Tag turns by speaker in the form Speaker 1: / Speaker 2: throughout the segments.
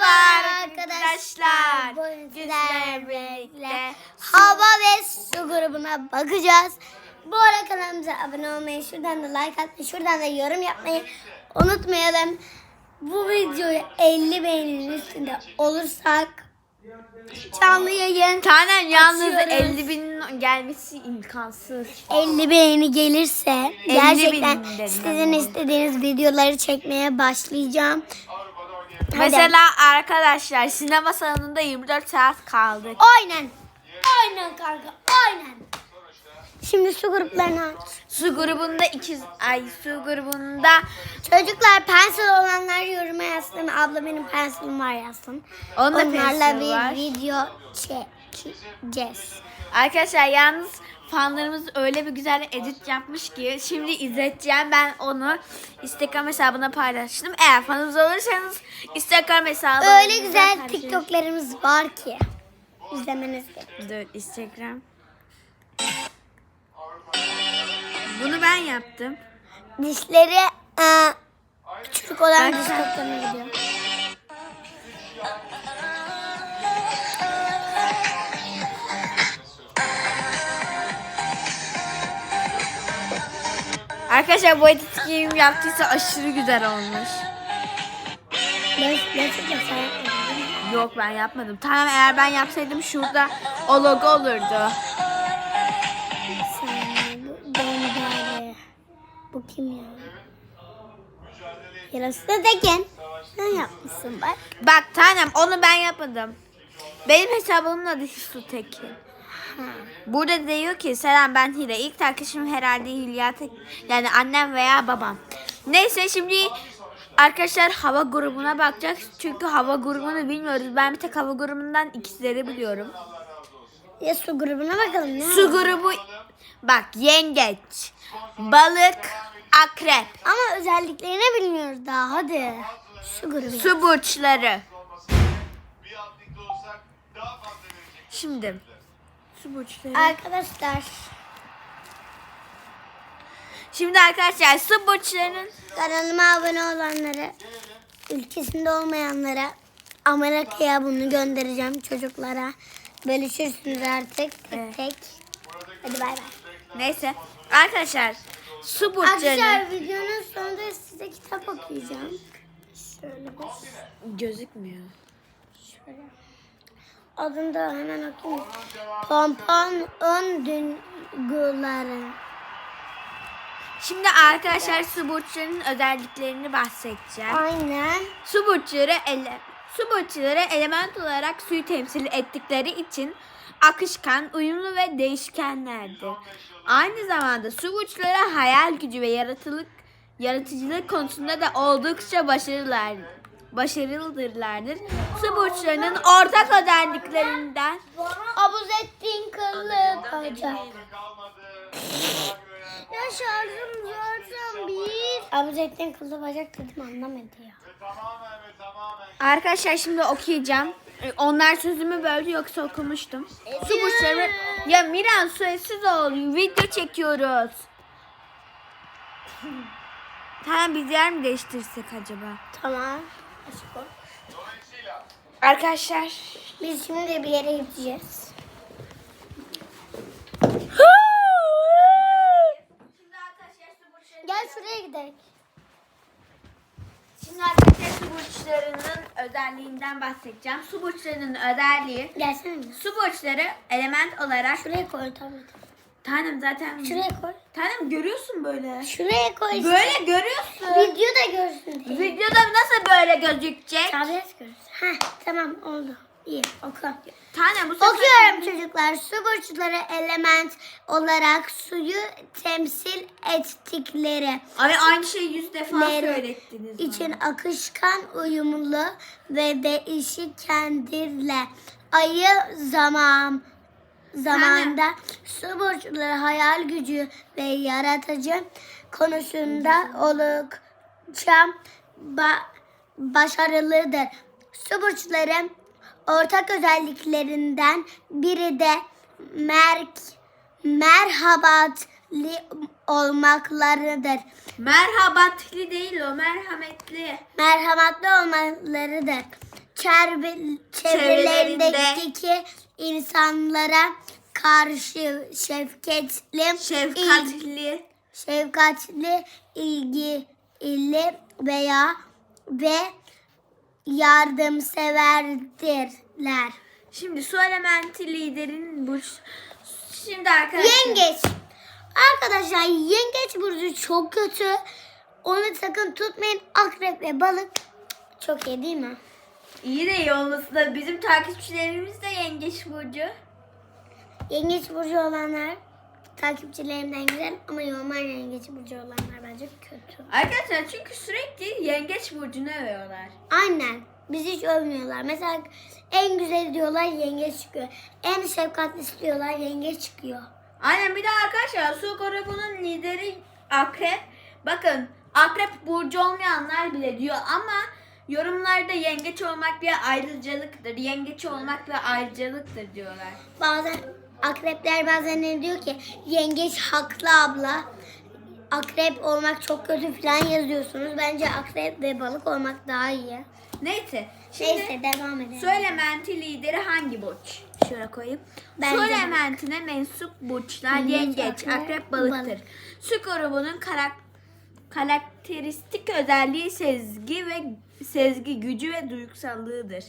Speaker 1: Merhaba arkadaşlar.
Speaker 2: Bugün
Speaker 1: Güzel
Speaker 2: sizlerle hava ve su grubuna bakacağız. Bu arada kanalımıza abone olmayı, şuradan da like atmayı, şuradan da yorum yapmayı unutmayalım. Bu videoyu 50 beğeninin üstünde olursak canlı yayın
Speaker 1: Tanem yalnız
Speaker 2: Açıyoruz.
Speaker 1: 50 bin gelmesi imkansız.
Speaker 2: 50 beğeni gelirse
Speaker 1: 50
Speaker 2: gerçekten
Speaker 1: bin
Speaker 2: sizin istediğiniz videoları çekmeye başlayacağım.
Speaker 1: Mesela arkadaşlar sinema salonunda 24 saat kaldık.
Speaker 2: Aynen. Aynen kanka. Aynen. Şimdi su gruplarını aç.
Speaker 1: Su grubunda iki ay su grubunda
Speaker 2: Çocuklar pensil olanlar yoruma yazsın. Abla benim pensilim var yazsın.
Speaker 1: Onun da
Speaker 2: Onlarla bir
Speaker 1: var.
Speaker 2: video çekeceğiz.
Speaker 1: Arkadaşlar yalnız fanlarımız öyle bir güzel edit yapmış ki şimdi izleteceğim ben onu Instagram hesabına paylaştım. Eğer fanınız olursanız Instagram hesabı
Speaker 2: Öyle güzel TikTok'larımız var ki. İzlemeniz gerek.
Speaker 1: Dur Instagram. Bunu ben yaptım.
Speaker 2: Dişleri e, küçük olan
Speaker 1: Ben-
Speaker 2: diş doktoruna gidiyor.
Speaker 1: Arkadaşlar bu edit kim yaptıysa aşırı güzel olmuş.
Speaker 2: Değil mi?
Speaker 1: Yok ben yapmadım. Tamam eğer ben yapsaydım şurada o logo olurdu.
Speaker 2: Bu kim ya? Yarası da Tekin. Sen yapmışsın bak.
Speaker 1: Bak tanem onu ben yapmadım. Benim hesabımın adı Hisu Tekin. Burada diyor ki selam ben Hile. İlk arkadaşım herhalde Hülya Tek. Yani annem veya babam. Neyse şimdi arkadaşlar hava grubuna bakacağız. Çünkü hava grubunu bilmiyoruz. Ben bir tek hava grubundan ikizleri biliyorum.
Speaker 2: Ya su grubuna bakalım ne?
Speaker 1: Su grubu bak yengeç, balık, akrep,
Speaker 2: Ama özelliklerini bilmiyoruz daha hadi. Su grubu.
Speaker 1: su burçları. Şimdi su burçları.
Speaker 2: Arkadaşlar
Speaker 1: Şimdi arkadaşlar su burçlarının
Speaker 2: kanalıma abone olanlara, ülkesinde olmayanlara Amerika'ya bunu göndereceğim çocuklara. Bölüşürsünüz artık tek
Speaker 1: Evet.
Speaker 2: tek. Hadi bay bay.
Speaker 1: neyse arkadaşlar su burçlarının
Speaker 2: Arkadaşlar videonun sonunda size kitap okuyacağım. Şöyle bir
Speaker 1: gözükmüyor.
Speaker 2: şöyle. Adını da hemen okuyayım. Pompon ön duyguların.
Speaker 1: Şimdi arkadaşlar su burçlarının özelliklerini bahsedeceğim.
Speaker 2: Aynen.
Speaker 1: Su burçları ele Su burçları element olarak suyu temsil ettikleri için akışkan, uyumlu ve değişkenlerdir. Aynı zamanda su burçları hayal gücü ve yaratılık yaratıcılık konusunda da oldukça başarılılar başarılıdırlardır. Su burçlarının ortak özelliklerinden
Speaker 2: Abuzettin kıllı bacak. Ya şarjım zaten bir. Abuzettin kıllı bacak dedim anlamadı ya.
Speaker 1: Arkadaşlar şimdi okuyacağım. Onlar sözümü böldü yoksa okumuştum. Su burçları... Ya Miran sessiz ol. Video çekiyoruz. Tamam biz yer mi değiştirsek acaba?
Speaker 2: Tamam.
Speaker 1: Arkadaşlar.
Speaker 2: Biz şimdi bir yere gideceğiz. Gel şuraya gidelim.
Speaker 1: Şimdi arkadaşlar su burçlarının özelliğinden bahsedeceğim. Su burçlarının özelliği
Speaker 2: Gelsene.
Speaker 1: su burçları element olarak
Speaker 2: Şuraya koy tabii.
Speaker 1: Tanem zaten
Speaker 2: Şuraya koy.
Speaker 1: tanem görüyorsun böyle.
Speaker 2: Şuraya koy. işte.
Speaker 1: Böyle görüyorsun.
Speaker 2: Video da görsün diye.
Speaker 1: Videoda nasıl böyle gözükecek?
Speaker 2: Tablet görsün. Heh tamam oldu. İyi oku.
Speaker 1: Tanem bu sefer
Speaker 2: Okuyorum çocuklar. Su burçları element olarak suyu temsil ettikleri
Speaker 1: Ay aynı şeyi yüz defa söylettiniz
Speaker 2: için
Speaker 1: bana.
Speaker 2: akışkan, uyumlu ve değişkendirler. Ayı zaman zamanda su burçları hayal gücü ve yaratıcı konusunda oldukça ba- başarılıdır. Su burçları ortak özelliklerinden biri de merk merhabatli olmaklarıdır.
Speaker 1: Merhabatli değil o merhametli.
Speaker 2: merhametli olmalarıdır. çerbe- çevrelerindeki insanlara karşı şefkatli,
Speaker 1: Şefkatli.
Speaker 2: şefkatli, ilgili veya ve yardımseverdirler.
Speaker 1: Şimdi su elementi liderin bu Şimdi arkadaşlar.
Speaker 2: Yengeç. Arkadaşlar yengeç burcu çok kötü. Onu sakın tutmayın. Akrep ve balık çok iyi değil mi?
Speaker 1: İyi de iyi olması da bizim takipçilerimiz de yengeç burcu.
Speaker 2: Yengeç burcu olanlar takipçilerimden güzel ama normal yengeç burcu olanlar bence kötü.
Speaker 1: Arkadaşlar çünkü sürekli yengeç burcunu övüyorlar.
Speaker 2: Aynen. Bizi hiç övmüyorlar. Mesela en güzel diyorlar yengeç çıkıyor. En şefkatli diyorlar yengeç çıkıyor.
Speaker 1: Aynen bir de arkadaşlar su grubunun lideri akrep. Bakın akrep burcu olmayanlar bile diyor ama yorumlarda yengeç olmak bir ayrıcalıktır. Yengeç olmak bir ayrıcalıktır diyorlar.
Speaker 2: Bazen akrepler bazen ne diyor ki yengeç haklı abla. Akrep olmak çok kötü falan yazıyorsunuz. Bence akrep ve balık olmak daha iyi.
Speaker 1: Neyse. Şimdi
Speaker 2: Neyse devam edelim.
Speaker 1: su elementi lideri hangi burç? Şöyle koyayım.
Speaker 2: Balık.
Speaker 1: elementine mensup burçlar
Speaker 2: Yengeç, akrep,
Speaker 1: balıktır.
Speaker 2: balık.
Speaker 1: Su grubunun karak karakteristik özelliği sezgi ve sezgi gücü ve duygusallığıdır.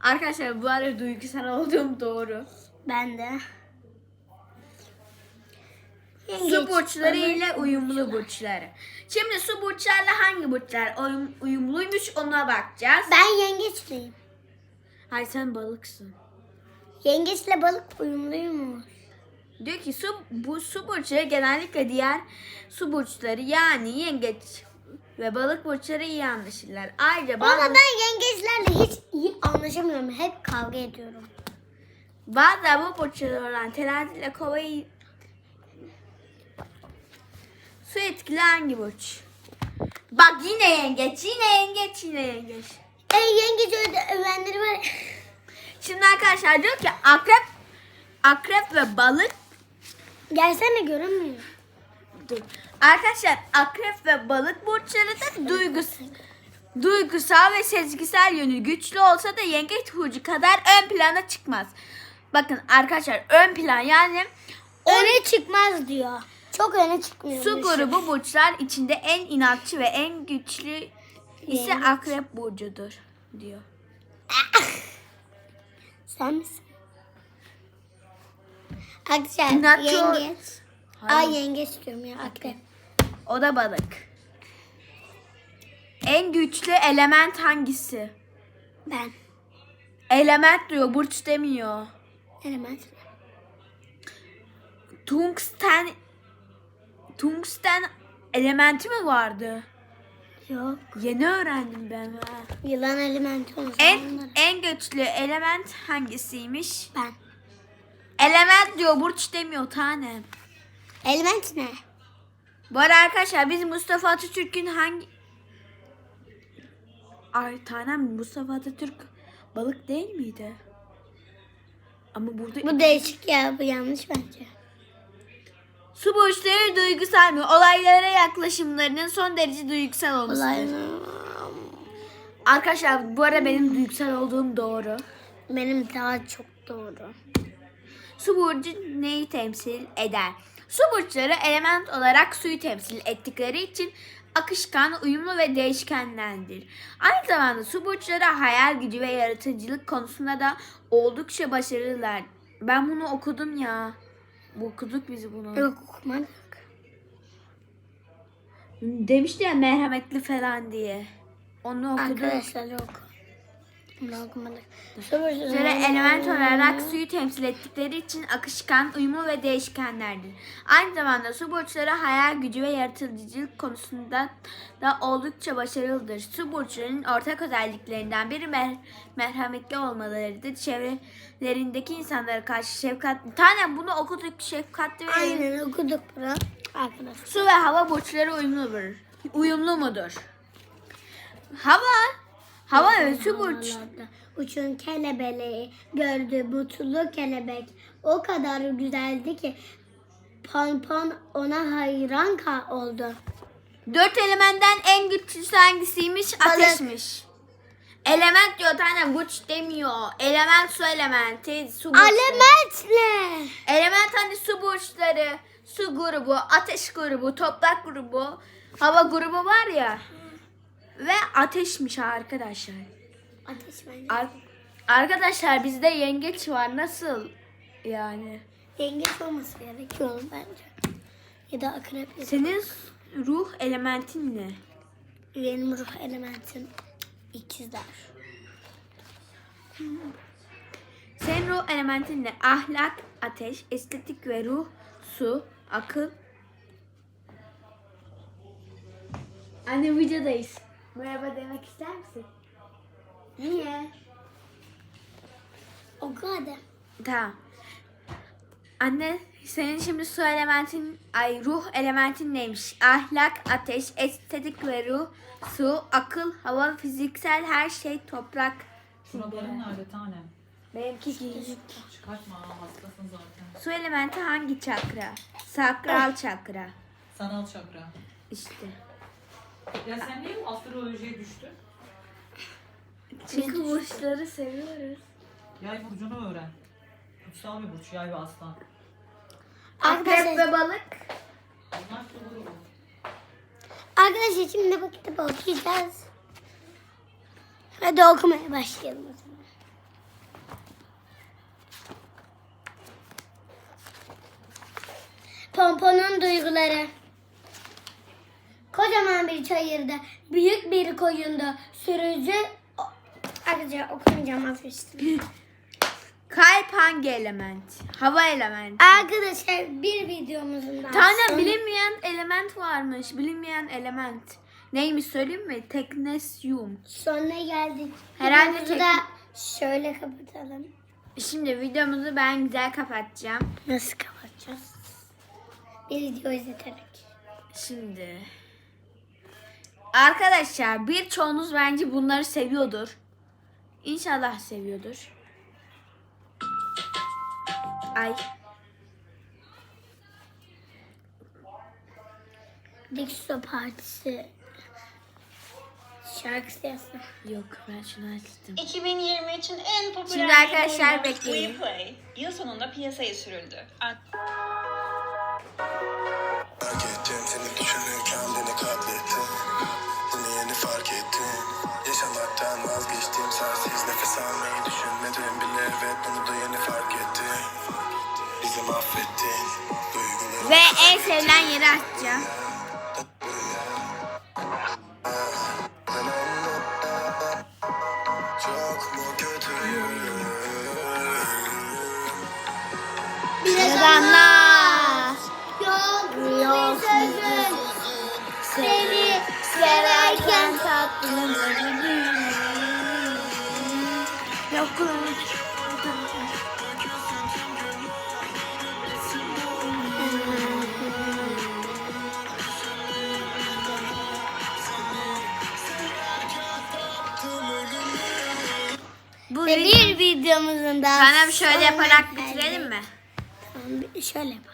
Speaker 1: Arkadaşlar bu arada duygusal olduğum doğru.
Speaker 2: Ben de.
Speaker 1: Su burçları ile uyumlu burçları. Şimdi su burçlarla hangi burçlar uyum- uyumluymuş ona bakacağız.
Speaker 2: Ben yengeçliyim.
Speaker 1: Hayır sen balıksın.
Speaker 2: Yengeçle balık uyumluymuş.
Speaker 1: Diyor ki su bu su burçları genellikle diğer su burçları yani yengeç ve balık burçları iyi anlaşırlar. Ayrıca
Speaker 2: Ama
Speaker 1: bazı,
Speaker 2: ben yengeçlerle hiç iyi anlaşamıyorum. Hep kavga ediyorum.
Speaker 1: bazı bu burçları olan terazi ile kovayı su etkili hangi burç? Bak yine yengeç, yine yengeç, yine yengeç.
Speaker 2: E yengeç öyle övenleri var.
Speaker 1: Şimdi arkadaşlar diyor ki akrep, akrep ve balık
Speaker 2: Gelsene görünmüyor.
Speaker 1: Dur. Arkadaşlar akrep ve balık burçları da duygusal, duygusal ve sezgisel yönü güçlü olsa da yengeç burcu kadar ön plana çıkmaz. Bakın arkadaşlar ön plan yani
Speaker 2: Öne çıkmaz diyor. Çok öne çıkmıyor.
Speaker 1: su grubu burçlar içinde en inatçı ve en güçlü ise
Speaker 2: Yengeç.
Speaker 1: akrep burcudur diyor.
Speaker 2: Sen misin? Arkadaşlar
Speaker 1: İnatçı o-
Speaker 2: yengeç.
Speaker 1: Hayır.
Speaker 2: Ay yengeç diyorum ya akrep.
Speaker 1: O da balık. En güçlü element hangisi?
Speaker 2: Ben.
Speaker 1: Element diyor, burç demiyor.
Speaker 2: Element.
Speaker 1: Tungsten tungsten elementi mi vardı?
Speaker 2: Yok.
Speaker 1: Yeni öğrendim ben ha.
Speaker 2: Yılan elementi o
Speaker 1: En en güçlü element hangisiymiş?
Speaker 2: Ben.
Speaker 1: Element diyor, burç demiyor tanem.
Speaker 2: Element ne?
Speaker 1: Bu arada arkadaşlar biz Mustafa Atatürk'ün hangi Ay tanem Mustafa Atatürk balık değil miydi? Ama burada
Speaker 2: Bu değişik ya bu yanlış bence.
Speaker 1: su burçları duygusal mı? Olaylara yaklaşımlarının son derece duygusal olması.
Speaker 2: Olay
Speaker 1: Arkadaşlar bu arada benim duygusal olduğum doğru.
Speaker 2: benim daha çok doğru.
Speaker 1: Su burcu neyi temsil eder? Su burçları element olarak suyu temsil ettikleri için akışkan, uyumlu ve değişkenlerdir. Aynı zamanda su burçları hayal gücü ve yaratıcılık konusunda da oldukça başarılılar. Ben bunu okudum ya. Bu okuduk biz bunu.
Speaker 2: Yok okumadık.
Speaker 1: Demişti ya merhametli falan diye. Onu okudum.
Speaker 2: Arkadaşlar yok.
Speaker 1: Burçları element olarak suyu temsil ettikleri için akışkan, uyumlu ve değişkenlerdir. Aynı zamanda su burçları hayal gücü ve yaratıcılık konusunda da oldukça başarılıdır. Su burçlarının ortak özelliklerinden biri mer- merhametli olmalarıdır. Çevrelerindeki insanlara karşı şefkatli. Tanem bunu okuduk şefkatli ve
Speaker 2: Aynen okuduk bunu. Arkadaşlar.
Speaker 1: Su ve hava burçları uyumludur. Uyumlu mudur? Hava, hava burç.
Speaker 2: Havalarda Uçun kelebeleği gördü mutlu kelebek. O kadar güzeldi ki Pompon ona hayran oldu.
Speaker 1: Dört elementten en güçlüsü hangisiymiş?
Speaker 2: Balık.
Speaker 1: Ateşmiş. Element diyor tane burç demiyor. Element su elementi, su burçları.
Speaker 2: Element ne?
Speaker 1: Element hani su burçları, su grubu, ateş grubu, toprak grubu, hava grubu var ya. Ve ateşmiş arkadaşlar.
Speaker 2: Ateş bence.
Speaker 1: Ar- arkadaşlar bizde yengeç var. Nasıl yani?
Speaker 2: Yengeç olması gerekiyor bence. Ya da akrep.
Speaker 1: Senin ruh elementin ne?
Speaker 2: Benim ruh elementim ikizler.
Speaker 1: Senin ruh elementin ne? Ahlak, ateş, estetik ve ruh, su, akıl. Anne videodayız. Merhaba demek ister misin?
Speaker 2: Niye? O kadar.
Speaker 1: Tamam. Anne senin şimdi su elementin, ay ruh elementin neymiş? Ahlak, ateş, estetik ve ruh, su, akıl, hava, fiziksel her şey, toprak.
Speaker 3: Şuraların nerede tanem?
Speaker 1: Benimki giyik.
Speaker 3: Çıkartma hastasın zaten.
Speaker 1: Su elementi hangi çakra? Sakral çakra.
Speaker 3: Sanal çakra.
Speaker 1: İşte.
Speaker 3: Ya sen niye bu astrolojiye düştün?
Speaker 1: Çünkü burçları seviyoruz.
Speaker 3: Yay burcunu öğren. Kutsal bir burç yay ve aslan.
Speaker 1: Akrep ve balık.
Speaker 3: Bunlar grubu.
Speaker 2: arkadaşlar şimdi bu kitabı okuyacağız. Hadi okumaya başlayalım o zaman. Pomponun duyguları. Bir çayırda, büyük bir koyunda sürücü... Arkadaşlar okumayacağım vazgeçtim.
Speaker 1: Kalp hangi element? Hava elementi.
Speaker 2: Arkadaşlar bir videomuzun daha
Speaker 1: Tane bilinmeyen element varmış. Bilinmeyen element. Neymiş söyleyeyim mi? Teknesyum.
Speaker 2: sonuna geldik.
Speaker 1: Herhalde
Speaker 2: Videomuzu
Speaker 1: tek-
Speaker 2: da şöyle kapatalım.
Speaker 1: Şimdi videomuzu ben güzel kapatacağım.
Speaker 2: Nasıl kapatacağız? Bir video izleterek.
Speaker 1: Şimdi. Arkadaşlar birçoğunuz bence bunları seviyordur. İnşallah seviyordur. Ay.
Speaker 2: Dixo Partisi şarkısı yazsın.
Speaker 1: Yok ben şunu açtım.
Speaker 4: 2020 için en popüler
Speaker 1: Şimdi arkadaşlar bekleyin.
Speaker 4: Yıl sonunda piyasaya sürüldü. An-
Speaker 1: Ve en sevilen yeri açacağım.
Speaker 2: Yok yok sözün seni severken tatlım
Speaker 1: Yok. Bu
Speaker 2: bir videomuzun daha
Speaker 1: Tanem şöyle
Speaker 2: sonuna
Speaker 1: yaparak bitirelim mi?
Speaker 2: Tamam, bir- şöyle yapalım.